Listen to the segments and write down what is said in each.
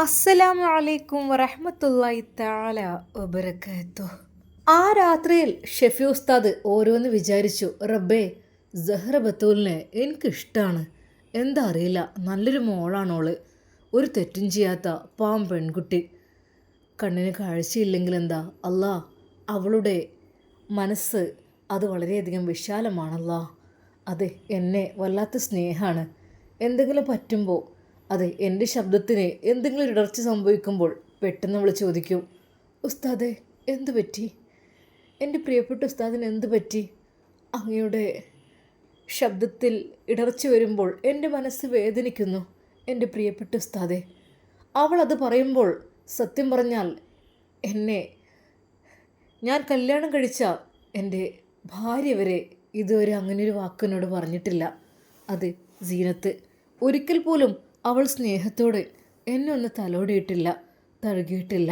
അസ്സലാമു അലൈക്കും വറഹമത്തല്ലായി താല വബറകാത്തു. ആ രാത്രിയിൽ ഷെഫി ഉസ്താദ് ഓരോന്ന് വിചാരിച്ചു റബ്ബേ സഹ്റ ബത്തൂലിനെ എനിക്കിഷ്ടമാണ് എന്താ അറിയില്ല നല്ലൊരു മോളാണോൾ ഒരു തെറ്റും ചെയ്യാത്ത പാം പെൺകുട്ടി. കണ്ണിന് കാഴ്ചയില്ലെങ്കിൽ എന്താ? അല്ലാ അവളുടെ മനസ്സ് അത് വളരെയധികം വിശാലമാണല്ലാ. അതെ എന്നെ വല്ലാത്ത സ്നേഹമാണ് എന്തെങ്കിലും പറ്റുമ്പോൾ അതെ എന്റെ ശബ്ദത്തിന് എന്തെങ്കിലും ഇടർച്ച സംഭവിക്കുമ്പോൾ പെട്ടെന്ന് അവൾ ചോദിക്കും ഉസ്താദെ എന്ത് പറ്റി? എന്റെ പ്രിയപ്പെട്ട ഉസ്താദിന് എന്ത് പറ്റി? അങ്ങയുടെ ശബ്ദത്തിൽ ഇടർച്ച വരുമ്പോൾ എന്റെ മനസ്സ് വേദനിക്കുന്നു എന്റെ പ്രിയപ്പെട്ട ഉസ്താദെ അവൾ അത് പറയുമ്പോൾ സത്യം പറഞ്ഞാൽ എന്നെ ഞാൻ കല്യാണം കഴിച്ച എന്റെ ഭാര്യ വരെ ഇതുവരെ അങ്ങനെ ഒരു വാക്കിനോട് പറഞ്ഞിട്ടില്ല. അത് സീനത്ത്. ഒരിക്കൽ പോലും അവൾ സ്നേഹത്തോടെ എന്നെ ഒന്ന് തലോടിയിട്ടില്ല തഴുകിയിട്ടില്ല.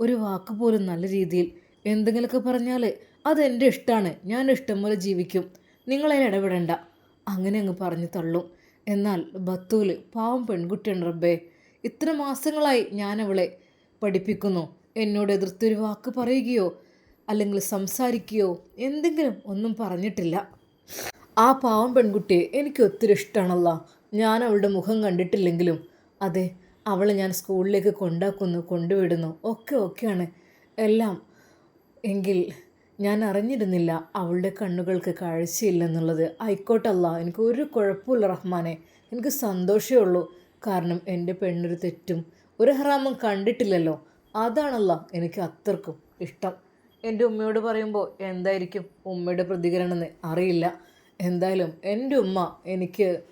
ഒരു വാക്ക് പോലും നല്ല രീതിയിൽ എന്തെങ്കിലുമൊക്കെ പറഞ്ഞാൽ അതെന്റെ ഇഷ്ടമാണ് ഞാൻ ഇഷ്ടം പോലെ ജീവിക്കും നിങ്ങളതിൽ ഇടപെടണ്ട. അങ്ങനെ അങ്ങ് പറഞ്ഞു തള്ളും. എന്നാൽ ബത്തൂൽ പാവം പെൺകുട്ടിയാണ് റബ്ബേ. ഇത്ര മാസങ്ങളായി ഞാൻ അവളെ പഠിപ്പിക്കുന്നു. എന്നോട് എതിർത്തൊരു വാക്ക് പറയുകയോ അല്ലെങ്കിൽ സംസാരിക്കുകയോ എന്തെങ്കിലും ഒന്നും പറഞ്ഞിട്ടില്ല. ആ പാവം പെൺകുട്ടിയെ എനിക്ക് ഒത്തിരി ഇഷ്ടമാണല്ല ഞാൻ അവളുടെ മുഖം കണ്ടിട്ടില്ലെങ്കിലും. അതെ അവളെ ഞാൻ സ്കൂളിലേക്ക് കൊണ്ടാക്കുന്നു കൊണ്ടുവിടുന്നു. ഒക്കെ ഒക്കെയാണ്. എല്ലാം. എങ്കിൽ ഞാൻ അറിഞ്ഞിരുന്നില്ല അവളുടെ കണ്ണുകൾക്ക് കാഴ്ചയില്ലെന്നുള്ളത്. ആയിക്കോട്ടല്ല എനിക്ക് ഒരു കുഴപ്പമില്ല റഹ്മാനെ. എനിക്ക് സന്തോഷമേ ഉള്ളൂ. കാരണം എന്റെ പെണ്ണൊരു തെറ്റും ഒരു ഹറാമും കണ്ടിട്ടില്ലല്ലോ. അതാണല്ല എനിക്ക് അത്രക്കും ഇഷ്ടം. എന്റെ ഉമ്മയോട് പറയുമ്പോൾ എന്തായിരിക്കും ഉമ്മയുടെ പ്രതികരണം എന്ന് അറിയില്ല. എന്തായാലും എന്റെ ഉമ്മ എനിക്ക്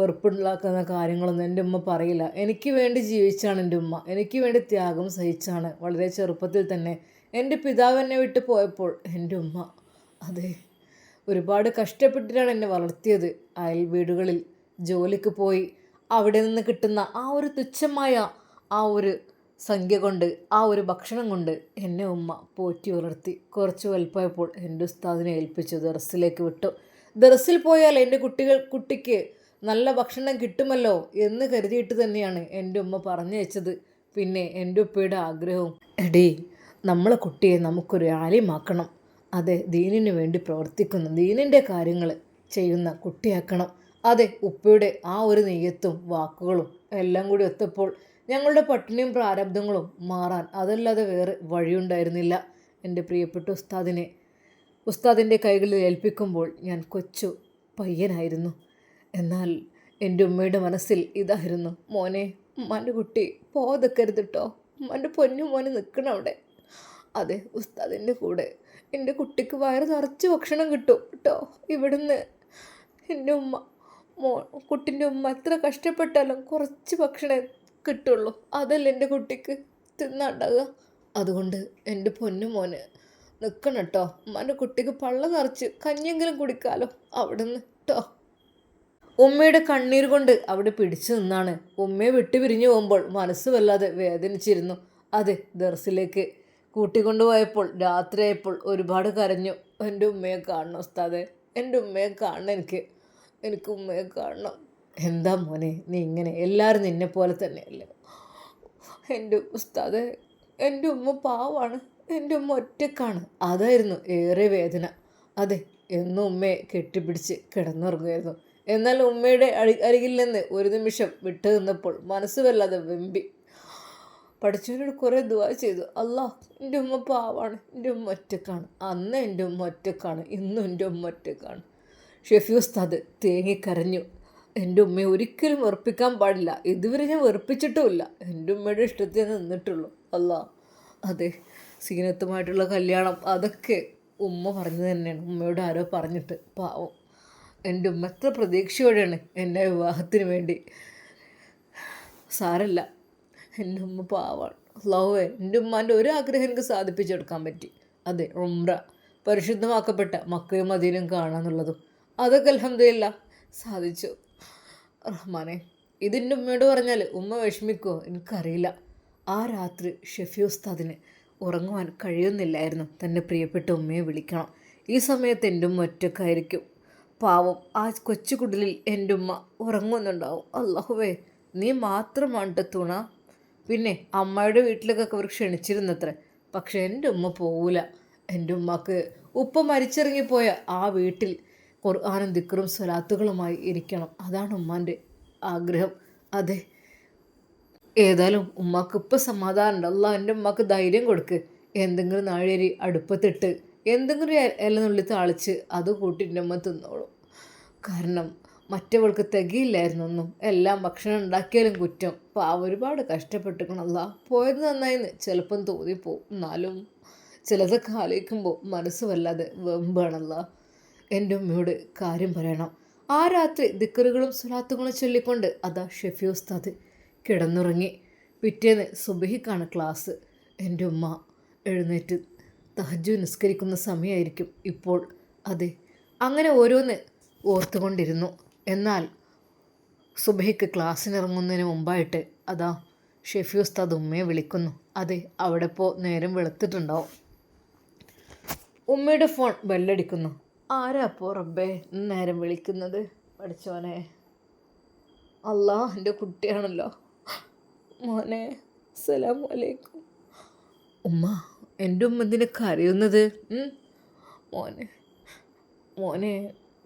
വെറുപ്പുണ്ടാക്കുന്ന കാര്യങ്ങളൊന്നും എന്റെ ഉമ്മ പറയില്ല. എനിക്ക് വേണ്ടി ജീവിച്ചാണ് എന്റെ ഉമ്മ. എനിക്ക് വേണ്ടി ത്യാഗം സഹിച്ചാണ്. വളരെ ചെറുപ്പത്തിൽ തന്നെ എന്റെ പിതാവ് എന്നെ വിട്ട് പോയപ്പോൾ എന്റെ ഉമ്മ അതെ ഒരുപാട് കഷ്ടപ്പെട്ടിട്ടാണ് എന്നെ വളർത്തിയത്. അയൽ വീടുകളിൽ ജോലിക്ക് പോയി അവിടെ നിന്ന് കിട്ടുന്ന ആ ഒരു തുച്ഛമായ ആ ഒരു സംഖ്യ കൊണ്ട് ആ ഒരു ഭക്ഷണം കൊണ്ട് എന്നെ ഉമ്മ പോറ്റി വളർത്തി. കുറച്ച് വലുപ്പമായപ്പോൾ എന്റെ ഉസ്താദിനെ ഏൽപ്പിച്ചു. ദർസിലേക്ക് വിട്ടു. ദർസിൽ പോയാൽ എന്റെ കുട്ടികൾ കുട്ടിക്ക് നല്ല ഭക്ഷണം കിട്ടുമല്ലോ എന്ന് കരുതിയിട്ട് തന്നെയാണ് എന്റെ ഉമ്മ പറഞ്ഞു വെച്ചത്. പിന്നെ എന്റെ ഉപ്പയുടെ ആഗ്രഹവും എടീ നമ്മളെ കുട്ടിയെ നമുക്കൊരു ആലിമാക്കണം. അതെ ദീനിന് വേണ്ടി പ്രവർത്തിക്കുന്ന ദീനിന്റെ കാര്യങ്ങൾ ചെയ്യുന്ന കുട്ടിയാക്കണം. അതെ ഉപ്പയുടെ ആ ഒരു നെയ്യത്തും വാക്കുകളും എല്ലാം കൂടി ഒത്തപ്പോൾ ഞങ്ങളുടെ പട്ടിണിയും പ്രാരബ്ധങ്ങളും മാറാൻ അതല്ലാതെ വേറെ വഴിയുണ്ടായിരുന്നില്ല. എന്റെ പ്രിയപ്പെട്ട ഉസ്താദിനെ ഉസ്താദിന്റെ കൈകളിൽ ഏൽപ്പിക്കുമ്പോൾ ഞാൻ കൊച്ചു പയ്യനായിരുന്നു. എന്നാൽ എന്റെ ഉമ്മയുടെ മനസ്സിൽ ഇതായിരുന്നു. മോനെ ഉമ്മാന്റെ കുട്ടി പോതക്കരുത് കേട്ടോ ഉമ്മാന്റെ പൊന്നു മോനെ നിൽക്കണം അവിടെ. അതെ ഉസ്താദിന്റെ കൂടെ. എന്റെ കുട്ടിക്ക് വയറ് നിറച്ച് ഭക്ഷണം കിട്ടും കേട്ടോ ഇവിടുന്ന് എന്റെ ഉമ്മ മോ കുട്ടിന്റെ ഉമ്മ എത്ര കഷ്ടപ്പെട്ടാലും കുറച്ച് ഭക്ഷണം കിട്ടുള്ളൂ. അതല്ല എന്റെ കുട്ടിക്ക് തിന്നാണ്ടാകുക അതുകൊണ്ട് എന്റെ പൊന്നു മോന് നിൽക്കണം കേട്ടോ ഉമ്മാന്റെ കുട്ടിക്ക് പള്ള നിറച്ച് കഞ്ഞെങ്കിലും കുടിക്കാലോ അവിടെ നിന്ന് കേട്ടോ ഉമ്മയുടെ കണ്ണീർ കൊണ്ട് അവിടെ പിടിച്ചു നിന്നാണ്. ഉമ്മയെ വിട്ടു പിരിഞ്ഞു പോകുമ്പോൾ മനസ്സ് വല്ലാതെ വേദനിച്ചിരുന്നു. അതെ ദർസിലേക്ക് കൂട്ടിക്കൊണ്ടുപോയപ്പോൾ രാത്രിയായപ്പോൾ ഒരുപാട് കരഞ്ഞു. എന്റെ ഉമ്മയെ കാണണം ഉസ്താദെ എന്റെ ഉമ്മയെ കാണണം എനിക്ക്. എനിക്ക് ഉമ്മയെ കാണണം. എന്താ മോനെ നീ ഇങ്ങനെ എല്ലാവരും നിന്നെ പോലെ തന്നെയല്ലേ എന്റെ ഉസ്താദെ എന്റെ ഉമ്മ പാവാണ്. എന്റെ ഉമ്മ ഒറ്റക്കാണ്. അതായിരുന്നു ഏറെ വേദന. അതെ എന്നും ഉമ്മയെ കെട്ടിപ്പിടിച്ച് കിടന്നുറങ്ങുമായിരുന്നു. എന്നാൽ ഉമ്മയുടെ അരി അരികിൽ നിന്ന് ഒരു നിമിഷം വിട്ടു നിന്നപ്പോൾ മനസ്സ് വല്ലാതെ വെമ്പി. പഠിച്ചവരോട് കുറേ ദുവാ ചെയ്തു. അല്ലാ എന്റെ ഉമ്മ പാവാണ് എന്റെ ഉമ്മ ഒറ്റക്കാണ്. അന്ന് എന്റെ ഉമ്മ ഒറ്റക്കാണ് ഇന്നും എന്റെ ഉമ്മ ഒറ്റക്കാണ്. ഷെഫി ഉസ്താദ് തേങ്ങിക്കരഞ്ഞു. എന്റെ ഉമ്മയെ ഒരിക്കലും വെറുപ്പിക്കാൻ പാടില്ല. ഇതുവരെ ഞാൻ വെറുപ്പിച്ചിട്ടുമില്ല. എന്റെ ഉമ്മയുടെ ഇഷ്ടത്തിൽ നിന്നിട്ടുള്ളൂ. അല്ല അതെ സീനത്തുമായിട്ടുള്ള കല്യാണം. അതൊക്കെ ഉമ്മ പറഞ്ഞു തന്നെയാണ്. ഉമ്മയോട് ആരോ പറഞ്ഞിട്ട്. പാവം. എന്റെ ഉമ്മ എത്ര പ്രതീക്ഷയോടെയാണ് എന്റെ വിവാഹത്തിന് വേണ്ടി. സാരല്ല. എന്റെ ഉമ്മ പാവാണ് ലവ് എന്റെ ഉമ്മാന്റെ ഒരു ആഗ്രഹം എനിക്ക് സാധിപ്പിച്ചെടുക്കാൻ പറ്റി. അതെ ഉമ്ര പരിശുദ്ധമാക്കപ്പെട്ട മക്കയും മദീനും കാണാന്നുള്ളതും. അതൊക്കെ അലഹമില്ല സാധിച്ചു. റഹ്മാനെ ഇതിന്റെ ഉമ്മയോട് പറഞ്ഞാൽ ഉമ്മ വിഷമിക്കുമോ എനിക്കറിയില്ല. ആ രാത്രി ഷെഫി ഉസ്താദിന് ഉറങ്ങുവാൻ കഴിയുന്നില്ലായിരുന്നു. തന്റെ പ്രിയപ്പെട്ട ഉമ്മയെ വിളിക്കണം. ഈ സമയത്ത് എന്റെ ഉമ്മ ഒറ്റക്കായിരിക്കും പാവം ആ കൊച്ചു കുടിലിൽ എന്റെ ഉമ്മ ഉറങ്ങുന്നുണ്ടാവും. അള്ളാഹുവേ നീ മാത്രമാണ് തുണ. പിന്നെ അമ്മയുടെ വീട്ടിലേക്കൊക്കെ അവർ ക്ഷണിച്ചിരുന്നത്രേ. പക്ഷെ എന്റെ ഉമ്മ പോവില്ല എന്റെ ഉമ്മക്ക് ഉപ്പ മരിച്ചിറങ്ങിപ്പോയ ആ വീട്ടിൽ ഖുർആാനും ദിക്കറും സ്വലാത്തുകളുമായി ഇരിക്കണം. അതാണ് ഉമ്മാന്റെ ആഗ്രഹം. അതെ ഏതായാലും ഉമ്മാക്ക് ഇപ്പം സമാധാനമുണ്ട്. അല്ല എന്റെ ഉമ്മാക്ക് ധൈര്യം കൊടുക്ക്. എന്തെങ്കിലും നാഴേരി അടുപ്പത്തിട്ട് എന്തെങ്കിലും ഒരു ഇലനുള്ളി താളിച്ച് അത് കൂട്ടിന്റെ അമ്മ തിന്നോളും. കാരണം മറ്റവൾക്ക് തികയില്ലായിരുന്നു ഒന്നും എല്ലാം ഭക്ഷണം ഉണ്ടാക്കിയാലും കുറ്റം. പാവ ഒരുപാട് കഷ്ടപ്പെട്ടിക്കണല്ല പോയത് നന്നായിന്ന്. ചിലപ്പം തോന്നിപ്പോവും. എന്നാലും ചിലതൊക്കെ ആലോചിക്കുമ്പോൾ മനസ്സ് വല്ലാതെ വെമ്പാണല്ല. എന്റെ ഉമ്മയോട് കാര്യം പറയണം. ആ രാത്രി ദിക്കറുകളും സുലാത്തുകളും ചൊല്ലിക്കൊണ്ട് അതാ ഷെഫി ഉസ്താദ് കിടന്നുറങ്ങി. പിറ്റേന്ന് സുബഹിക്കാണ് ക്ലാസ്. എന്റെ ഉമ്മ എഴുന്നേറ്റ് തഹജു നിസ്കരിക്കുന്ന സമയമായിരിക്കും ഇപ്പോൾ. അതെ അങ്ങനെ ഓരോന്ന് ഓർത്തുകൊണ്ടിരുന്നു. എന്നാൽ സുബഹിക്ക് ക്ലാസ്സിനിറങ്ങുന്നതിന് മുമ്പായിട്ട് അതാ ഷെഫി ഉസ്താദ് ഉമ്മയെ വിളിക്കുന്നു. അതെ അവിടെ പോ നേരം വെളുത്തിട്ടുണ്ടാവും ഉമ്മയുടെ ഫോൺ ബെല്ലടിക്കുന്നു. ആരാ അപ്പോൾ റബ്ബേ നേരം വിളിക്കുന്നത്? പഠിച്ചോനെ. അല്ലാ എന്റെ കുട്ടിയാണല്ലോ. മോനെ സലാം അലൈക്കും. ഉമ്മ എന്റെ ഉമ്മ എന്തിനെ കരയുന്നത്? മോനെ മോനെ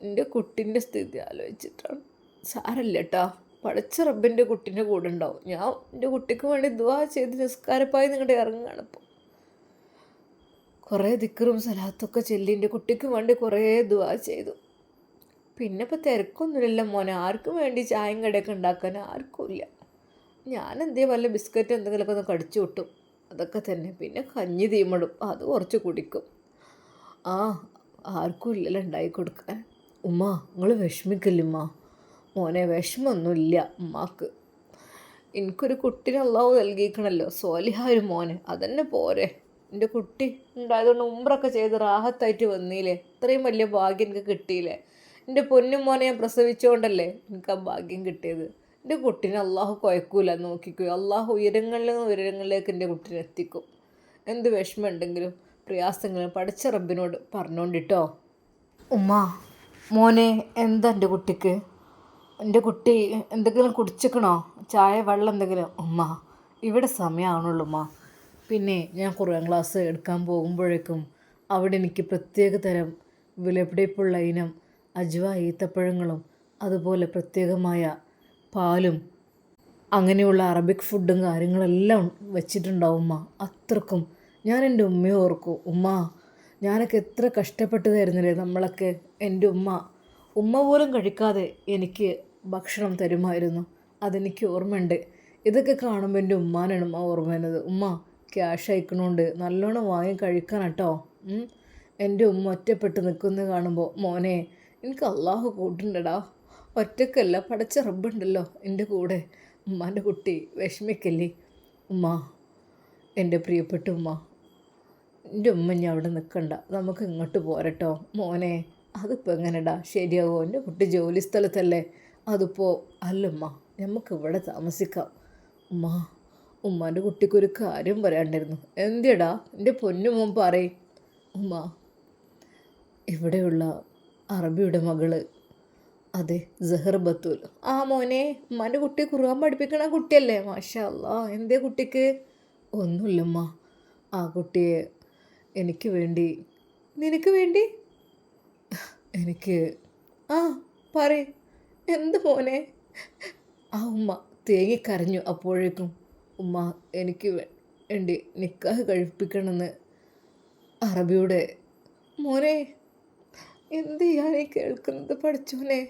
എന്റെ കുട്ടീന്റെ സ്ഥിതി ആലോചിച്ചിട്ടാണ്. സാരല്ല കേട്ടാ പഠിച്ച റബ്ബിന്റെ കുട്ടീന്റെ കൂടെ ഉണ്ടാവും. ഞാൻ എന്റെ കുട്ടിക്ക് വേണ്ടി ദുവാ ചെയ്ത് നിസ്കാരപ്പായി നിങ്ങളുടെ ഇറങ്ങുകയാണ് ഇപ്പോൾ കുറേ ദിക്കറും സലാത്തൊക്കെ ചൊല്ലി എന്റെ കുട്ടിക്ക് വേണ്ടി കുറേ ദുവാ ചെയ്തു. പിന്നെ ഇപ്പോൾ തിരക്കൊന്നുമില്ല മോനെ ആർക്കും വേണ്ടി ചായയും കടയൊക്കെ ഉണ്ടാക്കാൻ ആർക്കും ഇല്ല. ഞാൻ എന്തേ വല്ല ബിസ്ക്കറ്റ് എന്തെങ്കിലുമൊക്കെ ഒന്ന് കടിച്ചു വിട്ടും അതൊക്കെ തന്നെ. പിന്നെ കഞ്ഞി തീമടും. അത് കുറച്ച് കുടിക്കും. ആ ആർക്കും ഇല്ലല്ലോ ഉണ്ടായി കൊടുക്കാൻ. ഉമ്മ നിങ്ങൾ വിഷമിക്കില്ലുമ്മ മോനെ വിഷമമൊന്നുമില്ല ഉമ്മാക്ക്. എനിക്കൊരു കുട്ടീനെ അള്ളാഹു നൽകിയിക്കണല്ലോ സോലിഹ ഒരു മോനെ. അതന്നെ പോരെ. എന്റെ കുട്ടി ഉണ്ടായതുകൊണ്ട് ഉമ്രൊക്കെ ചെയ്ത് റാഹത്തായിട്ട് വന്നില്ലേ ഇത്രയും വലിയ ഭാഗ്യം എനിക്ക് കിട്ടിയില്ലേ? എന്റെ പൊന്നും മോനെ ഞാൻ പ്രസവിച്ചുകൊണ്ടല്ലേ എനിക്ക് ആ ഭാഗ്യം കിട്ടിയത്? എന്റെ കുട്ടീനെ അള്ളാഹു കുഴക്കൂല നോക്കിക്കോ അള്ളാഹു ഉയരങ്ങളിൽ നിന്ന് ഉയരങ്ങളിലേക്ക് എന്റെ കുട്ടീനെ എത്തിക്കും. എന്ത് വിഷമമുണ്ടെങ്കിലും പ്രയാസങ്ങളും പഠിച്ച റബ്ബിനോട് പറഞ്ഞോണ്ടിട്ടോ. ഉമ്മ മോനെ എന്താ എന്റെ കുട്ടിക്ക്? എന്റെ കുട്ടി എന്തെങ്കിലും കുടിച്ചിക്കണോ? ചായ വെള്ളം എന്തെങ്കിലും? ഉമ്മ ഇവിടെ സമയമാവണുള്ളൂ ഉമ്മ. പിന്നെ ഞാൻ ഖുർആൻ ക്ലാസ് എടുക്കാൻ പോകുമ്പോഴേക്കും അവിടെ എനിക്ക് പ്രത്യേക തരം വിലപിടിപ്പുള്ള ഇനം അജ്വ ഈത്തപ്പഴങ്ങളും അതുപോലെ പ്രത്യേകമായ പാലും അങ്ങനെയുള്ള അറബിക് ഫുഡും കാര്യങ്ങളെല്ലാം വെച്ചിട്ടുണ്ടാവും ഉമ്മ. അത്രക്കും. ഞാൻ എന്റെ ഉമ്മയെ ഓർക്കും. ഉമ്മ ഞാനൊക്കെ എത്ര കഷ്ടപ്പെട്ട് തരുന്നില്ലേ നമ്മളൊക്കെ. എന്റെ ഉമ്മ ഉമ്മ പോലും കഴിക്കാതെ എനിക്ക് ഭക്ഷണം തരുമായിരുന്നു. അതെനിക്ക് ഓർമ്മയുണ്ട്. ഇതൊക്കെ കാണുമ്പോൾ എന്റെ ഉമ്മാനാണ് ഉമ്മ ഓർമ്മ വരുന്നത് ഉമ്മ ക്യാഷ് അയക്കണോണ്ട് നല്ലോണം വാങ്ങി കഴിക്കാൻ കേട്ടോ എന്റെ ഉമ്മ ഒറ്റപ്പെട്ട് നിൽക്കുന്നത് കാണുമ്പോൾ മോനെ എനിക്ക് അള്ളാഹു കൂട്ടുണ്ടടാ. ഒറ്റക്കല്ല പടച്ച റബ്ബുണ്ടല്ലോ എന്റെ കൂടെ. ഉമ്മാന്റെ കുട്ടി വിഷമിക്കല്ലേ? ഉമ്മ എന്റെ പ്രിയപ്പെട്ട ഉമ്മ എന്റെ ഉമ്മ ഞാൻ അവിടെ നിൽക്കണ്ട. നമുക്ക് ഇങ്ങോട്ട് പോരട്ടോ. മോനെ അതിപ്പോൾ എങ്ങനെടാ? ശരിയാവോ? എന്റെ കുട്ടി ജോലി സ്ഥലത്തല്ലേ? അതിപ്പോൾ അല്ലമ്മ നമുക്ക് ഇവിടെ താമസിക്കാം. ഉമ്മ ഉമ്മാന്റെ കുട്ടിക്കൊരു കാര്യം പറയാണ്ടായിരുന്നു എന്തിയടാ? എന്റെ പൊന്നു മോൻ പറയും. ഉമ്മ ഇവിടെയുള്ള അറബിയുടെ മകൾ അതെ ജഹർ ബത്തൂൽ. ആ മോനെ ഉമ്മാന്റെ കുട്ടി കുറുവാൻ പഠിപ്പിക്കണ കുട്ടിയല്ലേ? മാഷല്ല എന്തേ കുട്ടിക്ക്? ഒന്നുമില്ലമ്മ. ആ കുട്ടിയെ എനിക്ക് വേണ്ടി നിനക്ക് വേണ്ടി? എനിക്ക് ആ പറ എന്ത് മോനെ? ആ ഉമ്മ തേങ്ങിക്കരഞ്ഞു അപ്പോഴേക്കും ഉമ്മ എനിക്ക് വേണ്ടി നിക്കാഹ് കഴിപ്പിക്കണമെന്ന് അറബിയുടെ. മോനെ എന്ത് ഞാനീ കേൾക്കുന്നത് പഠിച്ചോനെ?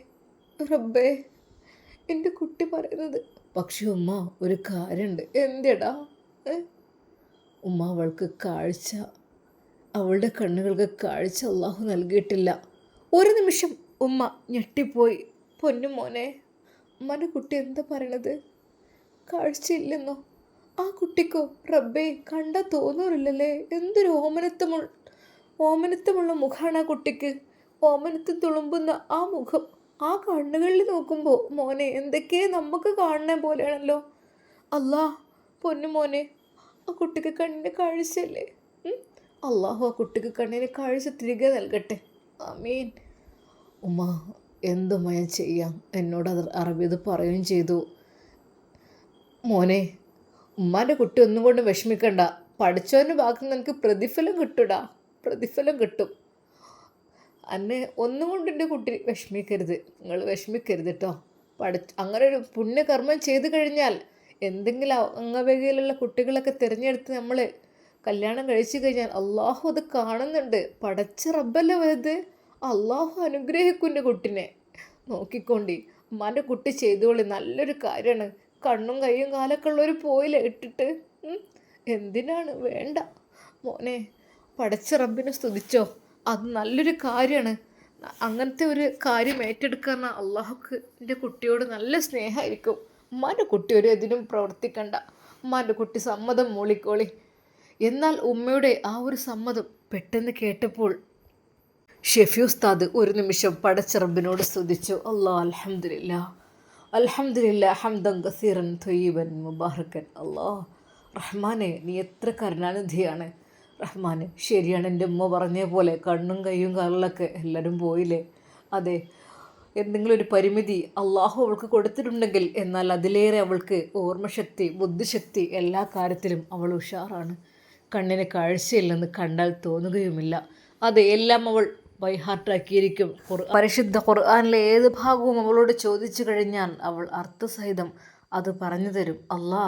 റബ്ബേ എന്റെ കുട്ടി പറയുന്നത്. പക്ഷേ ഉമ്മ ഒരു കാര്യമുണ്ട് എന്തെടാ? ഉമ്മ അവൾക്ക് കാഴ്ച അവളുടെ കണ്ണുകൾക്ക് കാഴ്ച അള്ളാഹു നൽകിയിട്ടില്ല. ഒരു നിമിഷം ഉമ്മ ഞെട്ടിപ്പോയി. പൊന്നു മോനെ ഉമ്മന്റെ കുട്ടി എന്താ പറയണത്? കാഴ്ചയില്ലെന്നോ? ആ കുട്ടിക്കോ? റബ്ബേ കണ്ട തോന്നൂറില്ലല്ലേ എന്തൊരു ഓമനത്വമുള്ള ഓമനത്തമുള്ള മുഖമാണ് ആ കുട്ടിക്ക്. ഓമനത്തിൽ തുളുമ്പുന്ന ആ മുഖം. ആ കണ്ണുകളിൽ നോക്കുമ്പോൾ മോനെ എന്തൊക്കെ നമുക്ക് കാണുന്ന പോലെയാണല്ലോ. അല്ലാ പൊന്നു മോനെ ആ കുട്ടിക്ക് കണ്ണിന് കാഴ്ചയല്ലേ? അള്ളാഹു ആ കുട്ടിക്ക് കണ്ണിന് കാഴ്ച തിരികെ നൽകട്ടെ. ആമീൻ. ഉമ്മ എന്തുമ ഞാൻ ചെയ്യാം? എന്നോട് അത് അറബി പറയുകയും ചെയ്തു. മോനെ ഉമ്മാന്റെ കുട്ടി ഒന്നും കൊണ്ട് വിഷമിക്കണ്ട. പഠിച്ചവന്റെ ഭാഗത്ത് നിനക്ക് പ്രതിഫലം കിട്ടുടാ പ്രതിഫലം കിട്ടും. അന്നെ ഒന്നും കൊണ്ട് എന്റെ കുട്ടി വിഷമിക്കരുത്. നിങ്ങൾ വിഷമിക്കരുത് കേട്ടോ പഠി അങ്ങനെ ഒരു പുണ്യകർമ്മം ചെയ്തു കഴിഞ്ഞാൽ എന്തെങ്കിലും അംഗവേഗയിലുള്ള കുട്ടികളൊക്കെ തിരഞ്ഞെടുത്ത് നമ്മൾ കല്യാണം കഴിച്ചു കഴിഞ്ഞാൽ അള്ളാഹു അത് കാണുന്നുണ്ട്. പടച്ച റബ്ബല്ലേ വലുത്. അള്ളാഹു അനുഗ്രഹിക്കും എന്റെ കുട്ടിനെ. നോക്കിക്കൊണ്ടി. ഉമ്മാന്റെ കുട്ടി ചെയ്തോളി. നല്ലൊരു കാര്യമാണ്. കണ്ണും കൈയും കാലൊക്കെ ഉള്ളവർ പോയില്ല ഇട്ടിട്ട്? എന്തിനാണ്? വേണ്ട. മോനെ പടച്ച റബ്ബിനെ സ്തുതിച്ചോ. അത് നല്ലൊരു കാര്യമാണ് അങ്ങനത്തെ ഒരു കാര്യം ഏറ്റെടുക്കാൻ അള്ളാഹുക്ക് എന്റെ കുട്ടിയോട് നല്ല സ്നേഹമായിരിക്കും ഉമ്മാന്റെ കുട്ടി ഒരു ഇതിനും പ്രവർത്തിക്കണ്ട. ഉമ്മാന്റെ കുട്ടി സമ്മതം മൂളിക്കോളി. എന്നാൽ ഉമ്മയുടെ ആ ഒരു സമ്മതം പെട്ടെന്ന് കേട്ടപ്പോൾ ഷെഫി ഉസ്താദ് ഒരു നിമിഷം പടച്ചിറബിനോട് സ്തുതിച്ചു. അള്ളാഹ് അലഹമില്ല അലഹമില്ല ഹംദൻ കസീറൻ തൊയ്യബൻ മുബാറക്കൻ. അള്ളാഹ് റഹ്മാനെ നീ എത്ര കരുണാനിധിയാണ്. റഹ്മാനെ ശരിയാണ് എന്റെ ഉമ്മ പറഞ്ഞ പോലെ കണ്ണും കൈയും കാലിലൊക്കെ എല്ലാവരും പോയില്ലേ? അതെ എന്തെങ്കിലും ഒരു പരിമിതി അള്ളാഹു അവൾക്ക് കൊടുത്തിട്ടുണ്ടെങ്കിൽ എന്നാൽ അതിലേറെ അവൾക്ക് ഓർമ്മശക്തി ബുദ്ധിശക്തി എല്ലാ കാര്യത്തിലും അവൾ ഉഷാറാണ്. കണ്ണിന് കാഴ്ചയില്ലെന്ന് കണ്ടാൽ തോന്നുകയുമില്ല. അതെ എല്ലാം അവൾ ബൈഹാർട്ടാക്കിയിരിക്കും പരിശുദ്ധ ഖുർആാനിലെ ഏത് ഭാഗവും അവളോട് ചോദിച്ചു കഴിഞ്ഞാൽ അവൾ അർത്ഥസഹിതം അത് പറഞ്ഞു തരും. അല്ലാ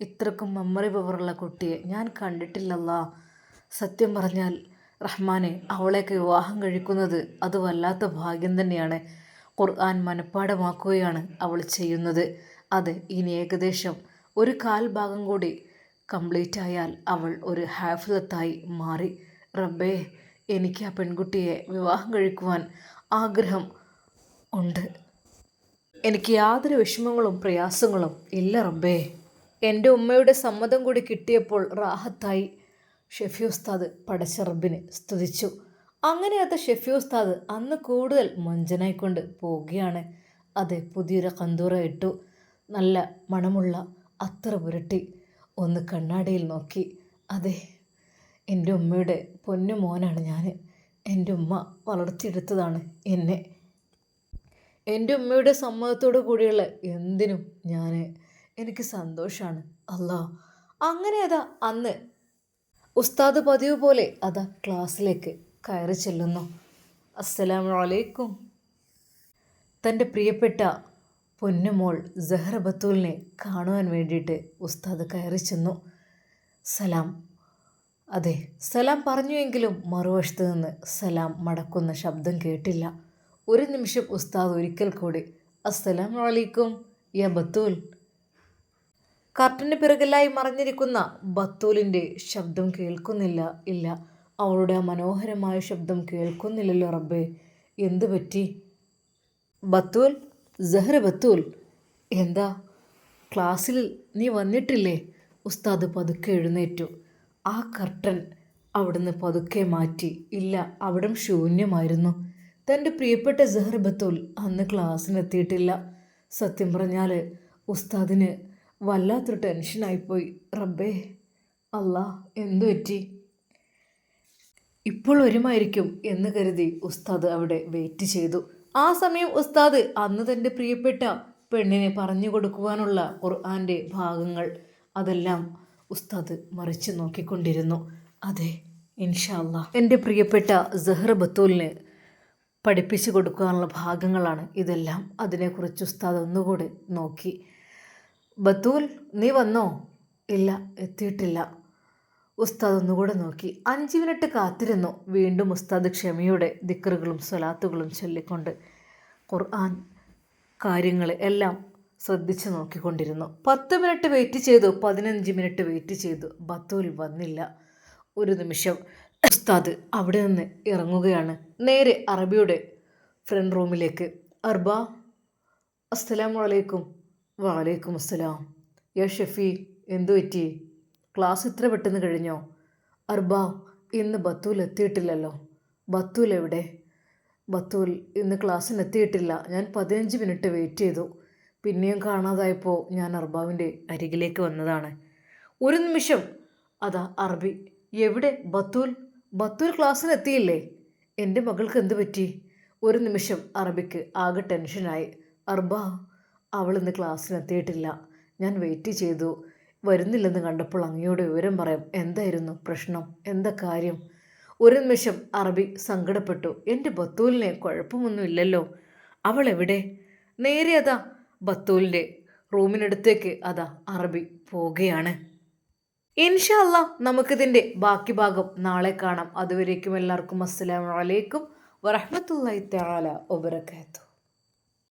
ഇത്രക്കും മെമ്മറി പവറുള്ള കുട്ടിയെ ഞാൻ കണ്ടിട്ടില്ലല്ലാ. സത്യം പറഞ്ഞാൽ റഹ്മാനെ അവളെയൊക്കെ വിവാഹം കഴിക്കുന്നത് അത് വല്ലാത്ത ഭാഗ്യം തന്നെയാണ്. ഖുർആൻ മനഃപ്പാടമാക്കുകയാണ് അവൾ ചെയ്യുന്നത്. അത് ഇനി ഏകദേശം ഒരു കാൽ ഭാഗം കൂടി കംപ്ലീറ്റ് ആയാൽ അവൾ ഒരു ഹാഫിലത്തായി മാറി. റബ്ബേ എനിക്ക് ആ പെൺകുട്ടിയെ വിവാഹം കഴിക്കുവാൻ ആഗ്രഹം ഉണ്ട്. എനിക്ക് യാതൊരു വിഷമങ്ങളും പ്രയാസങ്ങളും ഇല്ല റബ്ബേ. എന്റെ ഉമ്മയുടെ സമ്മതം കൂടി കിട്ടിയപ്പോൾ റാഹത്തായി. ഷെഫി ഉസ്താദ് പടച്ച സ്തുതിച്ചു. അങ്ങനെ ഷെഫി ഉസ്താദ് അന്ന് കൂടുതൽ മൊഞ്ചനായിക്കൊണ്ട് പോവുകയാണ്. അതെ പുതിയൊരു കന്തൂറ ഇട്ടു. നല്ല മണമുള്ള അത്ര പുരട്ടി ഒന്ന് കണ്ണാടിയിൽ നോക്കി. അതെ എന്റെ ഉമ്മയുടെ പൊന്നു മോനാണ് ഞാൻ എന്റെ ഉമ്മ വളർത്തിയെടുത്തതാണ് എന്നെ. എന്റെ ഉമ്മയുടെ സമ്മതത്തോടു കൂടിയുള്ള എന്തിനും ഞാൻ എനിക്ക് സന്തോഷമാണ് അല്ലാ അങ്ങനെ അതാ അന്ന് ഉസ്താദ് പതിവ് പോലെ അതാ ക്ലാസ്സിലേക്ക് കയറി ചെല്ലുന്നു. അസ്സലാമു അലൈക്കും. തന്റെ പ്രിയപ്പെട്ട പൊന്നുമോൾ ജഹർ ബത്തൂലിനെ കാണുവാൻ വേണ്ടിയിട്ട് ഉസ്താദ് കയറി ചെന്നു. സലാം. അതെ സലാം പറഞ്ഞുവെങ്കിലും മറുവശത്ത് നിന്ന് സലാം മടക്കുന്ന ശബ്ദം കേട്ടില്ല. ഒരു നിമിഷം ഉസ്താദ് ഒരിക്കൽ കൂടി അസ്സലാം വലൈക്കും യ ബത്തൂൽ. കർട്ടന് പിറകിലായി മറഞ്ഞിരിക്കുന്ന ബത്തൂലിന്റെ ശബ്ദം കേൾക്കുന്നില്ല ഇല്ല. അവളുടെ മനോഹരമായ ശബ്ദം കേൾക്കുന്നില്ലല്ലോ റബ്ബേ. എന്തു പറ്റി? ബത്തൂൽ? ജഹ്ര ബത്തൂൽ? എന്താ? ക്ലാസ്സിൽ നീ വന്നിട്ടില്ലേ? ഉസ്താദ് പതുക്കെ എഴുന്നേറ്റു. ആ കർട്ടൻ അവിടുന്ന് പതുക്കെ മാറ്റി. ഇല്ല അവിടം ശൂന്യമായിരുന്നു. തന്റെ പ്രിയപ്പെട്ട ജഹർ ബത്തൂൽ അന്ന് ക്ലാസ്സിനെത്തിയിട്ടില്ല. സത്യം പറഞ്ഞാൽ ഉസ്താദിന് വല്ലാത്തൊരു ടെൻഷനായിപ്പോയി റബ്ബേ അല്ലാ എന്തു പറ്റി? ഇപ്പോൾ വരുമായിരിക്കും എന്ന് കരുതി ഉസ്താദ് അവിടെ വെയിറ്റ് ചെയ്തു. ആ സമയം ഉസ്താദ് അന്ന് തന്റെ പ്രിയപ്പെട്ട പെണ്ണിനെ പറഞ്ഞു കൊടുക്കുവാനുള്ള ഖുർആന്റെ ഭാഗങ്ങൾ അതെല്ലാം ഉസ്താദ് മറിച്ച് നോക്കിക്കൊണ്ടിരുന്നു. അതെ ഇൻഷാല്ല എന്റെ പ്രിയപ്പെട്ട സഹ്റ ബത്തൂലിന് പഠിപ്പിച്ചു കൊടുക്കാനുള്ള ഭാഗങ്ങളാണ് ഇതെല്ലാം. അതിനെക്കുറിച്ച് ഉസ്താദ് ഒന്നുകൂടെ നോക്കി. ബത്തൂൽ നീ വന്നോ? ഇല്ല എത്തിയിട്ടില്ല. ഉസ്താദ് ഒന്നുകൂടെ നോക്കി. അഞ്ച് മിനിറ്റ് കാത്തിരുന്നു. വീണ്ടും ഉസ്താദ് ക്ഷമയോടെ ദിക്കറുകളും സ്വലാത്തുകളും ചൊല്ലിക്കൊണ്ട് ഖുർആൻ കാര്യങ്ങൾ എല്ലാം ശ്രദ്ധിച്ചു നോക്കിക്കൊണ്ടിരുന്നു. പത്ത് മിനിറ്റ് വെയിറ്റ് ചെയ്തു. പതിനഞ്ച് മിനിറ്റ് വെയിറ്റ് ചെയ്തു. ബത്തൂൽ വന്നില്ല. ഒരു നിമിഷം ഉസ്താദ് അവിടെ നിന്ന് ഇറങ്ങുകയാണ്. നേരെ അറബിയുടെ ഫ്രണ്ട് റൂമിലേക്ക്. അർബ അസ്സലാമു അലൈക്കും. വലൈക്കും അസ്സലാം. യാ ഷെഫി എന്തു പറ്റി? ക്ലാസ് ഇത്ര പെട്ടെന്ന് കഴിഞ്ഞോ? അർബ ഇന്ന് ബത്തൂൽ എത്തിയിട്ടില്ലല്ലോ. ബത്തൂൽ എവിടെ? ബത്തൂൽ ഇന്ന് ക്ലാസ്സിന് എത്തിയിട്ടില്ല. ഞാൻ പതിനഞ്ച് മിനിറ്റ് വെയിറ്റ് ചെയ്തു. പിന്നെയും കാണാതായപ്പോൾ ഞാൻ അർബാവിന്റെ അരികിലേക്ക് വന്നതാണ്. ഒരു നിമിഷം. അതാ അർബി എവിടെ ബത്തൂൽ? ബത്തൂൽ ക്ലാസ്സിന് എത്തിയില്ലേ? എന്റെ മകൾക്ക് എന്ത് പറ്റി? ഒരു നിമിഷം. അറബിക്ക് ആകെ ടെൻഷനായി അർബ അവൾ ഇന്ന് ക്ലാസ്സിന് എത്തിയിട്ടില്ല ഞാൻ വെയിറ്റ് ചെയ്തു. വരുന്നില്ലെന്ന് കണ്ടപ്പോൾ അങ്ങയോട് വിവരം പറയാം. എന്തായിരുന്നു പ്രശ്നം? എന്താ കാര്യം? ഒരു നിമിഷം അറബി സങ്കടപ്പെട്ടു. എന്റെ ബത്തൂലിനെ കുഴപ്പമൊന്നുമില്ലല്ലോ. അവൾ എവിടെ നേരെ അതാ. ബത്തൂലിന്റെ റൂമിനടുത്തേക്ക് അതാ അറബി പോവുകയാണ്. ഇൻഷല്ല നമുക്കിതിന്റെ ബാക്കി ഭാഗം നാളെ കാണാം. അതുവരേക്കും എല്ലാവർക്കും അസ്സലാമു അലൈക്കും വറഹ്മത്തുള്ളാഹി തആല വബറകാതുഹു.